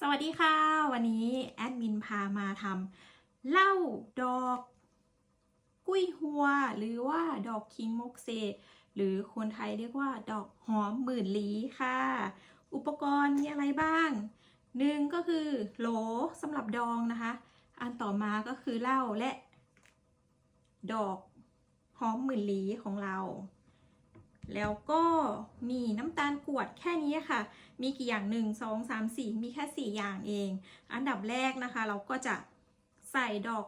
สวัสดีค่ะ วันนี้แอดมินพามาทำเหล้าดอกกุ้ยหัว หรือว่าดอกคิงมกเซ หรือคนไทยเรียกว่า ดอกหอมหมื่นลีค่ะ อุปกรณ์มีอะไรบ้างหนึ่งก็คือโหลสำหรับดองนะคะ อันต่อมาก็คือเหล้าและ ดอกหอมหมื่นลีของเรา แล้วก็มีน้ำตาลกวดแค่นี้ค่ะ มีกี่อย่างหนึ่งสองสามสี่มีแค่สี่อย่างเอง อันดับแรกนะคะ เราก็จะใส่ดอก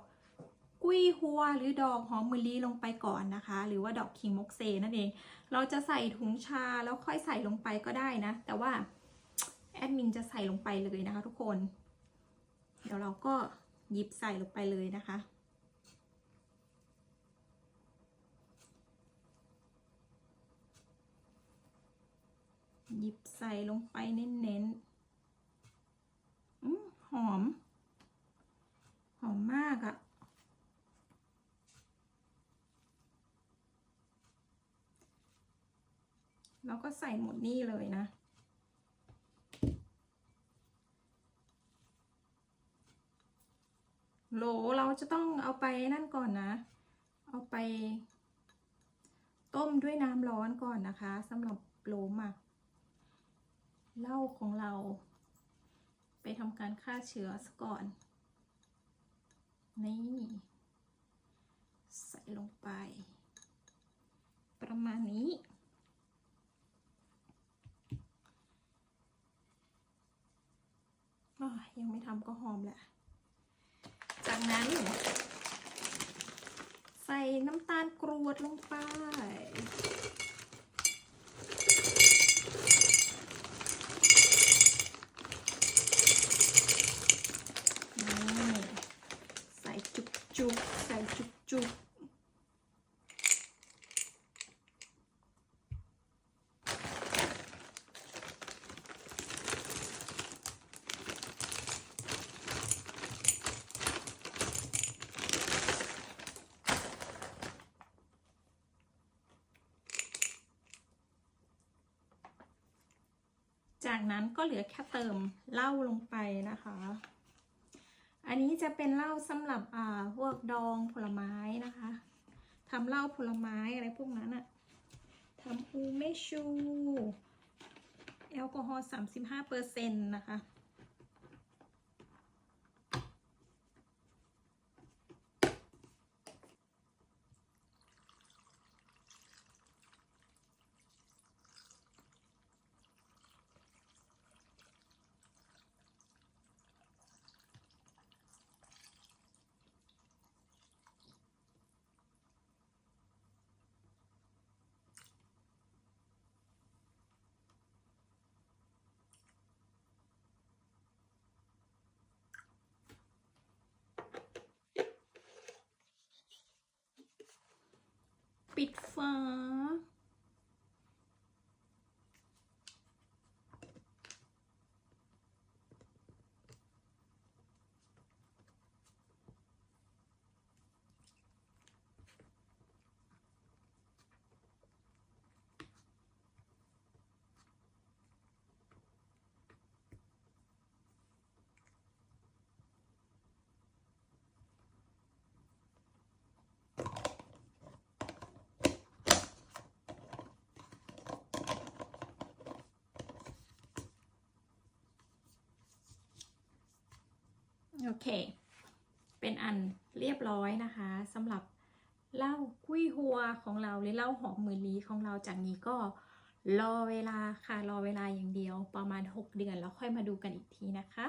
กุ้ยหัวหรือดอกหอมมะลิลงไปก่อนนะคะ หรือว่าดอกคิงมกเซนั่นเอง เราจะใส่ถุงชาแล้วค่อยใส่ลงไปก็ได้นะ แต่ว่าแอดมินจะใส่ลงไปเลยนะคะทุกคน เดี๋ยวเราก็หยิบใส่ลงไปเลยนะคะ หยิบใส่ลงไปเน้นๆอืมหอม หอมมากอะแล้วก็ใส่หมดนี่เลยนะโหลเราจะต้องเอาไปนั่นก่อนนะ เอาไป ต้มด้วยน้ำร้อนก่อนนะคะสำหรับโหลหมัก เหล้าของเรา ไปทำการฆ่าเชื้อซะก่อน นี่ ใส่ลงไป ประมาณนี้ ยังไม่ทำก็หอมแหละ จากนั้น ใส่น้ำตาลกรวดลงไป นี่ใส่จุกจุกๆใส่จุกจุก จากนั้นก็เหลือแค่เติมเหล้าลงไปนะคะ อันนี้จะเป็นเหล้าสำหรับอ่าพวกดองผลไม้นะคะทำเหล้าผลไม้อะไรพวกนั้นอะทำอูเมชู แอลกอฮอล์35เปอร์เซ็นต์นะคะ ปิดฝา โอเค เป็นอันเรียบร้อยนะคะสำหรับเหล้ากุ้ยหัวของเราหรือเหล้าหอมมือลีของเราจากนี้ก็รอเวลาค่ะรอเวลาอย่างเดียวประมาณ 6 เดือนแล้วค่อยมาดูกันอีกทีนะคะ